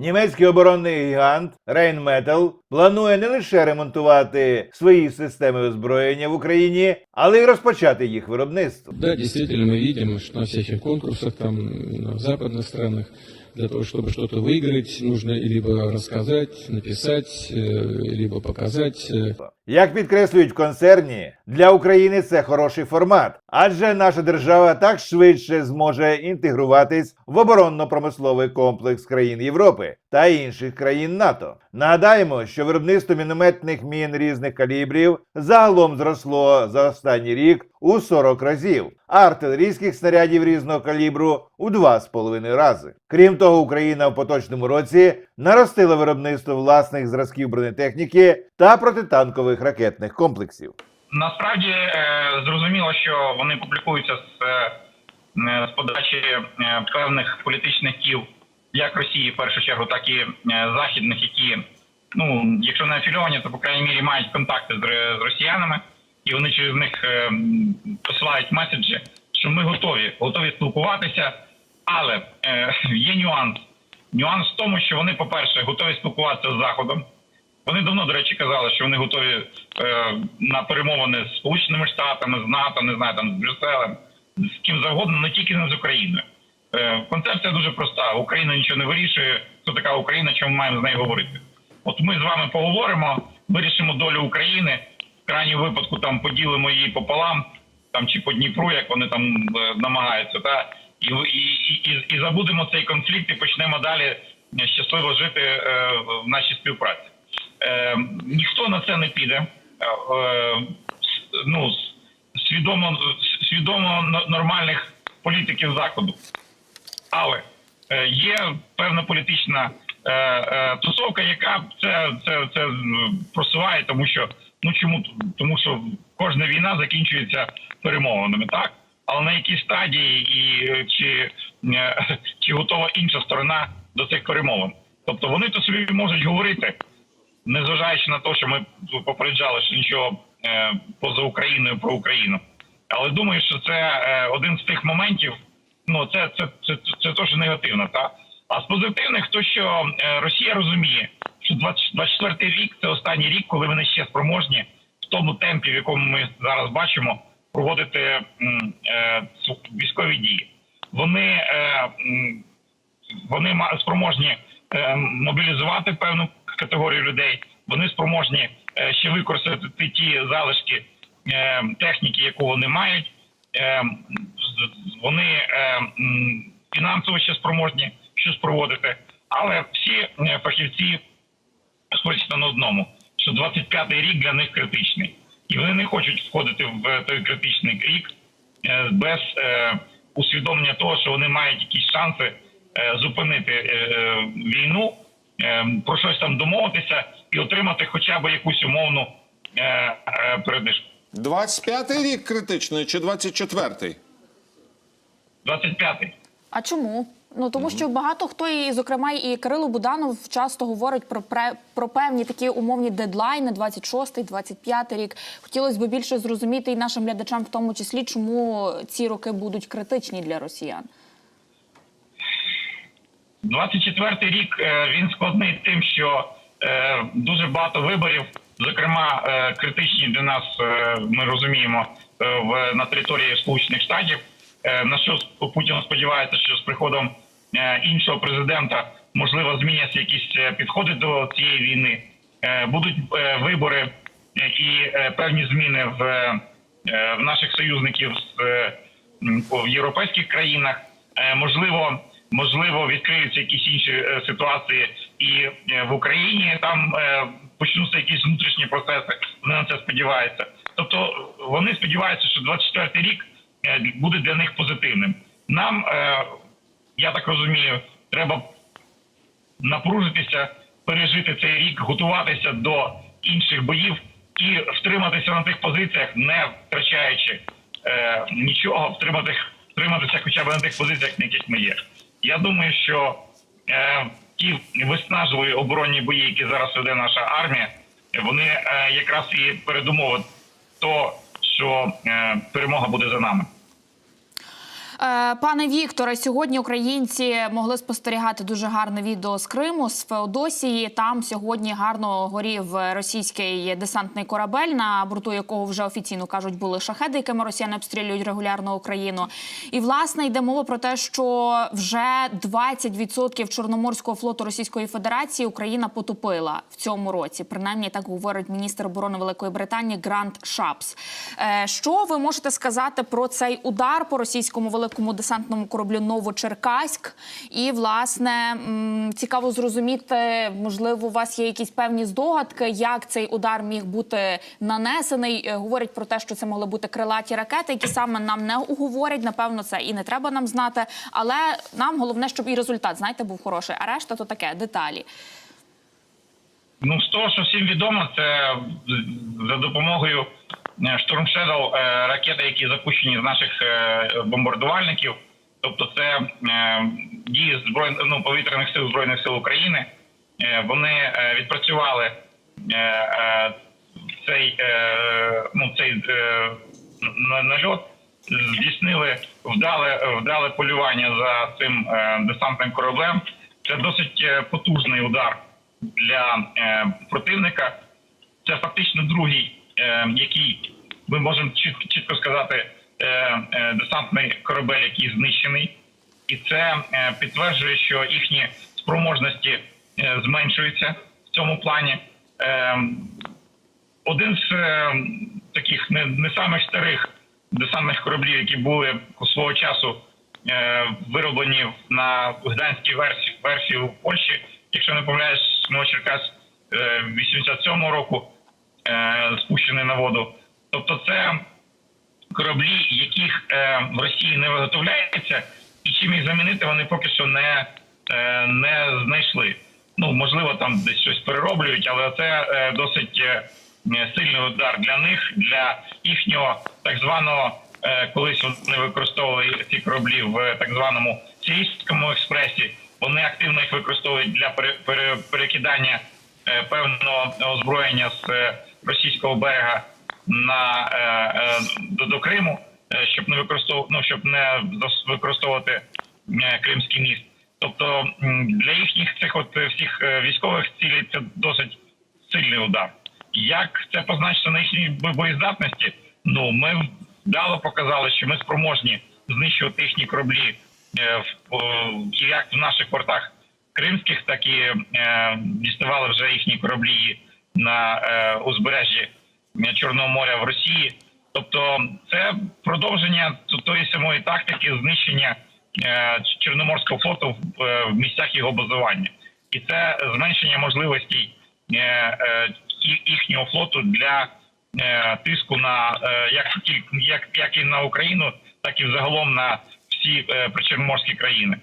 Німецький оборонний гігант Rheinmetall планує не лише ремонтувати свої системи озброєння в Україні, але й розпочати їх виробництво. Да, дійсно, ми бачимо, що на всіх конкурсах там в западних странах для того, чтобы что-то выиграть, нужно либо рассказать, написать, э, либо показать. э, Як підкреслюють в концерні, для України це хороший формат, адже наша держава так швидше зможе інтегруватись в оборонно-промисловий комплекс країн Європи та інших країн НАТО. Нагадаємо, що виробництво мінометних мін різних калібрів загалом зросло за останній рік у 40 разів, а артилерійських снарядів різного калібру у 2,5 рази. Крім того, Україна в поточному році наростила виробництво власних зразків бронетехніки та протитанкових ракетних комплексів. Насправді е, зрозуміло, що вони публікуються з, е, е, з подачі певних політичних кіл як Росії в першу чергу, так і західних, які ну якщо не афільовані, то по крайній мірі мають контакти з, з росіянами, і вони через них е, посилають меседжі, що ми готові, готові спілкуватися. Але е, є нюанс. Нюанс в тому, що вони, по-перше, готові спілкуватися з Заходом. Вони давно, до речі, казали, що вони готові е, на перемовини з Сполученими Штатами, з НАТО, не знаю, там з Брюсселем, з ким завгодно, не тільки не з Україною. Е, концепція дуже проста: Україна нічого не вирішує. Хто така Україна? Чому маємо з нею говорити? От ми з вами поговоримо, вирішимо долю України. Крайньому випадку там поділимо її пополам, там чи по Дніпру, як вони там е, намагаються, та і, і, і, і, забудемо цей конфлікт і почнемо далі е, щасливо жити е, в нашій співпраці. Е, ніхто на це не піде. Е, е, ну, свідомо, свідомо нормальних політиків заходу. Але є певна політична тусовка, яка це, це, це просуває, тому що ну чому тому, що кожна війна закінчується перемовинами, так але на якій стадії і е, чи, е, чи готова інша сторона до цих перемовин? Тобто вони то собі можуть говорити, незважаючи на те, що ми попереджали, що нічого е, поза Україною про Україну. Але думаю, що це один з тих моментів. Ну це це це, це, це негативно. Та а з позитивних, то що Росія розуміє, що 24 рік це останній рік, коли вони ще спроможні в тому темпі, в якому ми зараз бачимо, проводити е, військові дії. Вони е, вони спроможні е, мобілізувати певну категорію людей. Вони спроможні ще використати ті залишки техніки, яку вони мають. Вони фінансово ще спроможні щось проводити. Але всі фахівці сходяться на одному, що 25-й рік для них критичний, і вони не хочуть входити в той критичний рік е, без е, усвідомлення того, що вони мають якісь шанси е, зупинити е, е, війну, е, про щось там домовитися і отримати хоча б якусь умовну е, е, передишку. 25-й рік критичний чи 24-й? 25-й. А чому? Ну тому що багато хто і, зокрема, і Кирило Буданов часто говорить про пре, про певні такі умовні дедлайни, 26-й, 25-й рік. Хотілося б більше зрозуміти і нашим глядачам, в тому числі, чому ці роки будуть критичні для росіян. 24-й рік е, він складний тим, що е, дуже багато виборів, зокрема е, критичні для нас, ми розуміємо, на території Сполучених Штатів. На що Путін сподівається, що з приходом іншого президента можливо зміняться якісь е, підходи до цієї війни. Е, будуть е, вибори е, і е, певні зміни в, е, в наших союзників е, в європейських країнах. Е, Можливо, можливо, відкриються якісь інші е, ситуації і е, в Україні. Там е, почнуться якісь внутрішні процеси. Вони на це сподіваються. Тобто вони сподіваються, що 24 рік е, буде для них позитивним. Нам, е, я так розумію, треба напружитися, пережити цей рік, готуватися до інших боїв і втриматися на тих позиціях, не втрачаючи е, нічого, втримати, втриматися хоча б на тих позиціях, на яких ми є. Я думаю, що е, ті виснажливі оборонні бої, які зараз веде наша армія, вони е, якраз і передумови то, що е, перемога буде за нами. Е, Пане Вікторе, сьогодні українці могли спостерігати дуже гарне відео з Криму, з Феодосії. Там сьогодні гарно горів російський десантний корабель, на борту якого вже офіційно кажуть були шахеди, якими росіяни обстрілюють регулярно Україну. І власне йде мова про те, що вже 20% Чорноморського флоту Російської Федерації Україна потопила в цьому році. Принаймні так говорить міністр оборони Великої Британії Грант Шапс. Е, Що ви можете сказати про цей удар по російському великому десантному кораблю Новочеркаськ? І власне цікаво зрозуміти, можливо, у вас є якісь певні здогадки, як цей удар міг бути нанесений. Е, Говорять про те, що це могли бути крилаті ракети, які саме нам не уговорять. Напевно, це і не треба нам знати. Але нам головне, щоб і результат знаєте був хороший. А решта то таке деталі. Ну, з того, що всім відомо, це за допомогою Storm Shadow е, ракети, які запущені з наших е, бомбардувальників. Тобто, це е, дії збройних ну, повітряних сил збройних сил України. Е, Вони е, відпрацювали е, е, цей, е, ну, цей е, нальот, здійснили вдале, вдале полювання за цим е, десантним кораблем. Це досить е, потужний удар для е, противника. Це фактично другий, е, який ми можемо чітко, сказати, е, е, десантний корабель, який знищений, і це е, підтверджує, що їхні спроможності зменшуються в цьому плані. Е, один з таких не, не самих старих десантних кораблів, які були свого часу вироблені на гданській версії, версії у Польщі, якщо не помиляюсь, Новочеркас е, 87-го року спущений на воду. Тобто це кораблі, яких е, в Росії не виготовляється, і чим їх замінити, вони поки що не, е, не знайшли. Ну, можливо, там десь щось перероблюють, але це е, досить е, сильний удар для них, для їхнього так званого, е, колись вони використовували ці кораблі в так званому сирійському експресі. Вони активно їх використовують для пере, пере, перекидання е, певного озброєння з е, російського берега на е, е, до, до Криму, е, щоб не використовувати, ну, щоб не використовувати Кримський міст. Тобто для їхніх цих от всіх військових цілей це досить сильний удар. Як це позначиться на їхній бо- боєздатності? Ну ми вдало показали, що ми спроможні знищувати їхні кораблі в як в наших портах кримських, так і діставали вже їхні кораблі на е, узбережжі е, Чорного моря в Росії. Тобто, це продовження тої самої тактики знищення е, Чорноморського флоту в, місцях його базування, і це зменшення можливостей їхнього флоту для тиску на як, як, як і на Україну, так і взагалом на всі причорноморські країни.